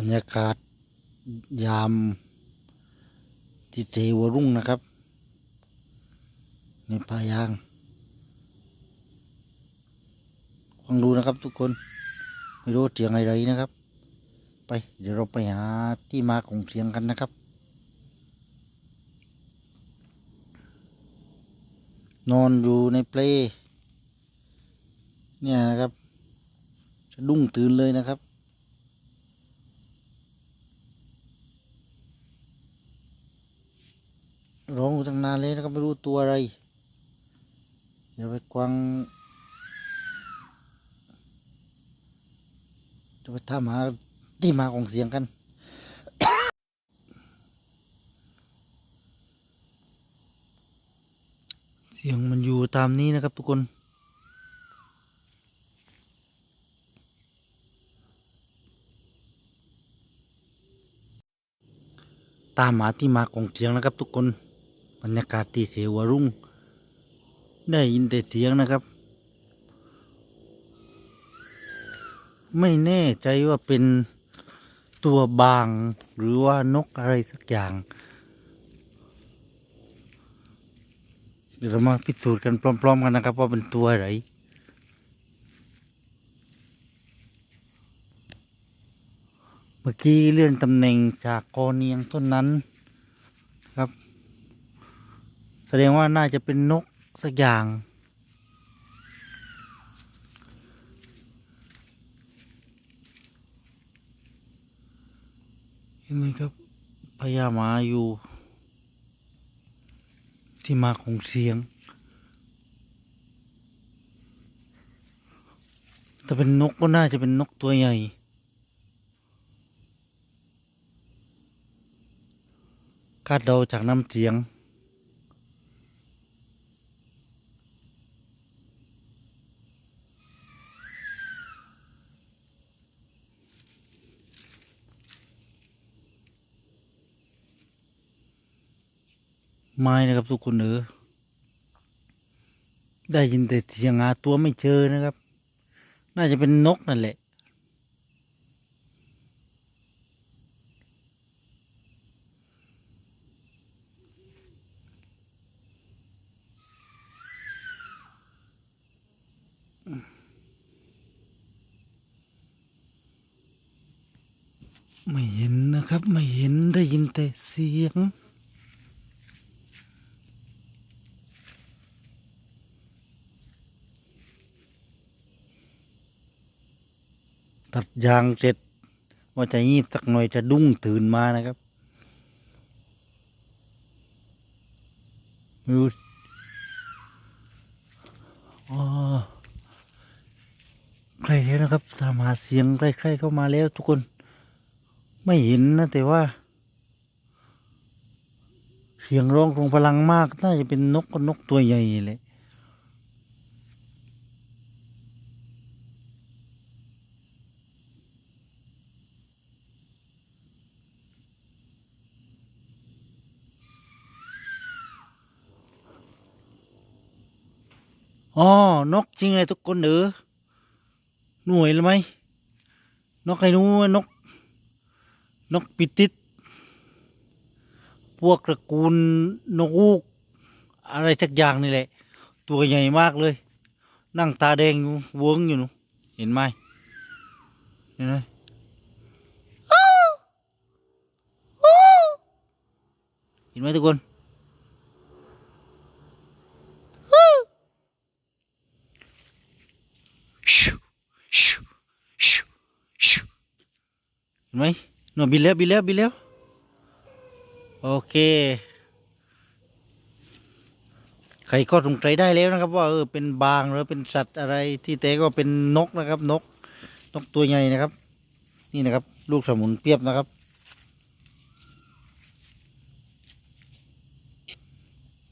บรรยากาศยามที่เทวรุ่งนะครับ ในป่ายางฟังดูนะครับทุกคน ไม่รู้เสียงอะไรนะครับ ไป เดี๋ยวเราไปหาที่มาของเสียงกันนะครับ นอนอยู่ในเปลเนี่ยนะครับ จะดุ้งตื่นเลยนะครับ ร้องอยู่ตั้งนานเลยนะครับไม่รู้ตัวอะไร เดี๋ยวไปกวางเดี๋ยวไปถามหาที่มาของเสียงกันเสียงมันอยู่ตามนี้นะครับทุกคน ตามหาที่มาของเสียงนะครับทุกคน รรยากาศที่เสวรุ่ง ได้ยินแต่เสียงนะครับ ไม่แน่ใจว่าเป็นตัวบางหรือว่านกอะไรสักอย่าง เดี๋ยวเรามาพิสูจน์กันพร้อม ๆ กันนะครับ ว่าเป็นตัวอะไรเมื่อกี้เลื่อนตำแหน่งจากกอเนียงต้นนั้นครับ แสดงว่าน่าจะเป็นนกสักอย่าง เห็นไหมครับพญาหมาอยู่ ที่มาของเสียง แต่เป็นนกก็น่าจะเป็นนกตัวใหญ่คาดเดาจากน้ำเสียง ไม้นะครับ ทุกคนเออได้ยินแต่เสียงหาตัวไม่เจอนะครับ น่าจะเป็นนกนั่นแหละ ไม่เห็นนะครับ ไม่เห็นได้ยินแต่เสียง ตัดยางเสร็จ ว่าจะงีบสักหน่อยจะดุ้งตื่นมานะครับไม่รู้อ๋อใครแล้วนะครับตามหาเสียงใกล้ๆเข้ามาแล้วทุกคน ไม่เห็นนะแต่ว่า เสียงร้องของพลังมาก น่าจะเป็นนกก็นกตัวใหญ่เลย อ๋อนกจริงเลยทุกคนเออหน่วยแล้วไหมนกไอ้นู้นนก นกปิติด พวกตระกูลนกอูก อะไรสักอย่างนี่แหละ ตัวใหญ่มากเลย นั่งตาแดงอยู่เวิ้งอยู่หนูเห็นไหมเห็นไหมเห็นไหมทุกคน ชิวชิวชิวชิวเห็น ไหมหนูบินแล้วบินแล้วบินแล้ว โอเคใครก็สงสัยได้แล้วนะครับ ว่าเออเป็นบางหรือเป็นสัตว์อะไรที่แต่ก็เป็นนกนะครับ นก นกตัวใหญ่นะครับ นี่นะครับ ลูกสมุนเปียบนะครับ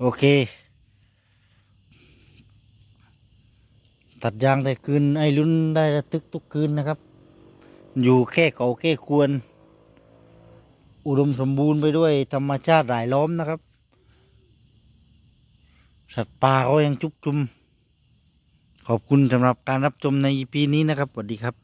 โอเค ตัดยางแต่คืนไอ้รุ่นได้ระทึกทุกคืนนะครับ อยู่แค่เขาแค่ควร อุดมสมบูรณ์ไปด้วยธรรมชาติหลายล้อมนะครับ สัตว์ป่าก็ยังจุกจุม ขอบคุณสำหรับการรับชมในปีนี้นะครับสวัสดีครับ